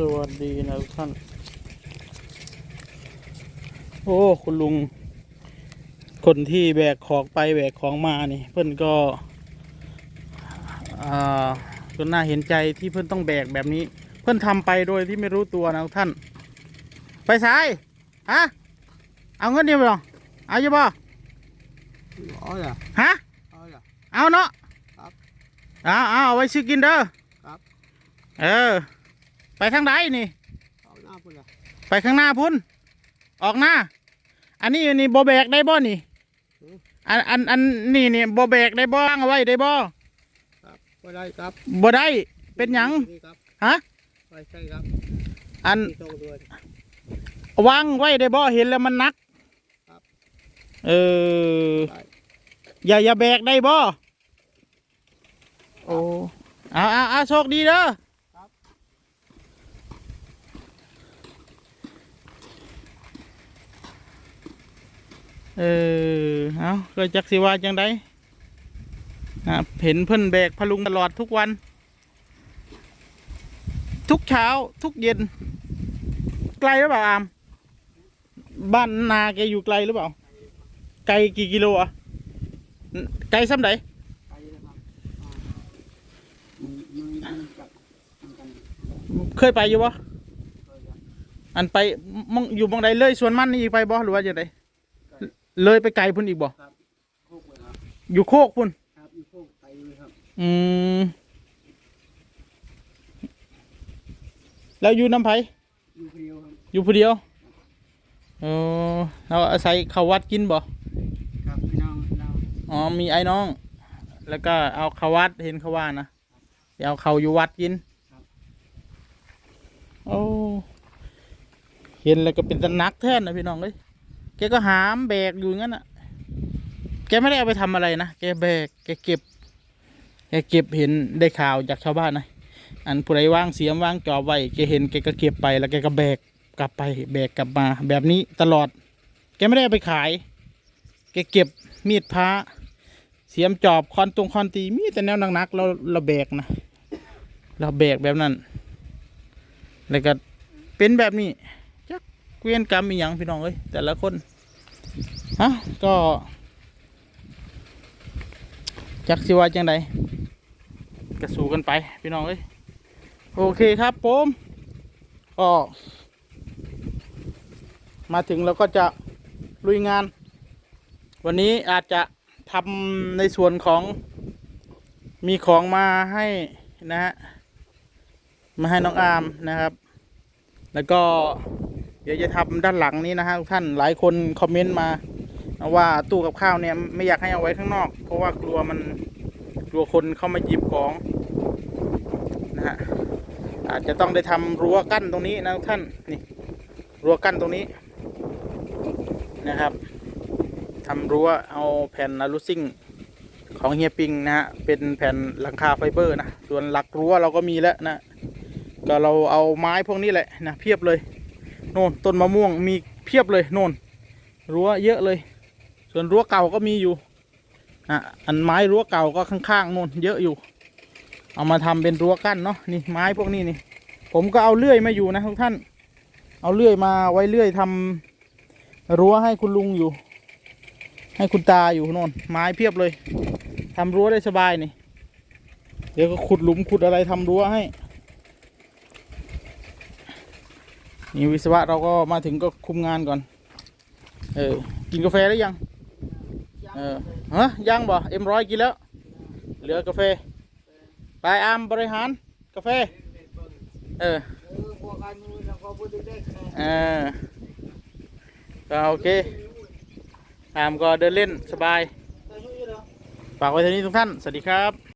สวัสดีนะทุกท่าน โอ้ คุณลุง คนที่แบกของไปแบกของมานี่ เพื่อนก็อ่าก็น่าเห็นใจที่เพื่อนต้องแบกแบบนี้ เพื่อนทำไปโดยที่ไม่รู้ตัวนะทุกท่าน ไปซ้ายฮะเอาเงินเดียวไปหรอเอาอยู่บ่อ๋อเหรอฮะอ๋อเหรอเอาเนาะครับเอาเอาเอาไว้ซื้อกินเด้อครับ เออ ไปทางใดนี่ เอาหน้าพุ่นเหรอไปข้างหน้าพุ่น ออกหน้า อันนี้อันนี้บอแบกได้บ่นี่ อันอันอันนี่นี่บอแบกได้บ่วางเอาไว้ได้บ่ครับก็ได้ครับบ่ได้ เป็นหยัง นี่ครับฮะ ไปใช่ครับอัน ที่ตรงด้วย วางไว้ได้บ่เห็นแล้วมันหนักครับ เออ ได้อย่าอย่าแบกได้บ่ โอ้ เอาเอาเอาโชคดีเด้อ ครับ เออเอาก็จักสิว่าจังไดนะเห็นเพิ่อนแบกพลุงตลอดทุกวัน ทุกเช้าทุกเย็น ไกลหรือเปล่าอาม บ้านนาแกอยู่ไกลหรือเปล่า ไกลกี่กิโลอะ ไกลซ้ำไหนไปนะครับอ่ามันมันเคยไปอยู่บ่อันไปมองอยู่มองใดเลยสวนมันนี่ไปบ่หรือว่าจังได เลยไปไกลพุ่นอีกบ่ครับโคกเลยครับอยู่โคกพุ่นครับมีโคกไปเลยครับอืมแล้วอยู่น้ำไผอยู่คนเดียวครับอยู่ผู้เดียวเออเราอาศัยเขาวัดกินบ่ครับพี่น้องเราอ๋อมีไอ้น้อง แล้วก็เอาเขาวัดเห็นเขาว่านะเดี๋ยวเอาเขาอยู่วัดกินโอ้เห็นแล้วก็เป็นตะนักแท่นนะพี่น้องเอ้ย แกก็หามแบกอยู่งั้นอะ แกไม่ได้เอาไปทำอะไรนะ แกแบก แกเก็บ แกเก็บเห็นได้ข่าวจากชาวบ้านนะ อันผู้ใดว่างเสียมว่างจอบไว้ แกเห็นแกก็เก็บไปแล้วแกก็แบกกลับไปแบกกลับมาแบบนี้ตลอด แกไม่ได้เอาไปขาย แกเก็บมีดพระเสียมจอบคอนตรงคอนตีมีแต่แนวหนักๆเราเราแบกนะเราแบกแบบนั้น แล้วก็เป็นแบบนี้ เวียนกรรมมีอย่างพี่น้องเอ้ยแต่ละคนฮะก็จักสิว่าจังใดกระสู้กันไปพี่น้องเอ้ยโอเคครับผมก็มาถึงเราก็จะลุยงาน วันนี้อาจจะทำในส่วนของมีของมาให้นะฮะมาให้น้องอาร์มนะครับ แล้วก็ เดี๋ยวจะทำด้านหลังนี้นะฮะทุกท่านหลายคนคอมเมนต์มาว่าตู้กับข้าวเนี่ยไม่อยากให้เอาไว้ข้างนอก เพราะว่ากลัวมันกลัวคนเข้ามาหยิบของนะฮะอาจจะต้องได้ทำรั้วกั้นตรงนี้นะทุกท่านนี่รั้วกั้นตรงนี้นะครับทำรั้วเอาแผ่นอลูซิ่งของเฮียปิงนะฮะเป็นแผ่นหลังคาไฟเบอร์นะส่วนหลักรั้วเราก็มีแล้วนะก็เราเอาไม้พวกนี้แหละนะเพียบเลย โน่นต้นมะม่วงมีเพียบเลยโน่นรั้วเยอะเลย ส่วนรั้วเก่าก็มีอยู่อะอันไม้รั้วเก่าก็ข้างๆโน่นเยอะอยู่ เอามาทำเป็นรั้วกั้นเนาะนี่ไม้พวกนี้นี่ ผมก็เอาเลื่อยมาอยู่นะทุกท่าน เอาเลื่อยมาไว้เลื่อยทำรั้วให้คุณลุงอยู่ ให้คุณตาอยู่โน่นไม้เพียบเลยทำรั้วได้สบายนี่ เดี๋ยวก็ขุดหลุมขุดอะไรทำรั้วให้ นี่วิศวะเราก็มาถึงก็คุมงานก่อน เออ กินกาแฟได้ยัง เออฮะยังบ่เอ็มร้อยกินแล้ว เหลือกาแฟ ไปอามบริหารกาแฟ เออเออก็โอเคอามก็เดินเล่นสบาย ฝากไว้เท่านี้ทุกท่าน สวัสดีครับ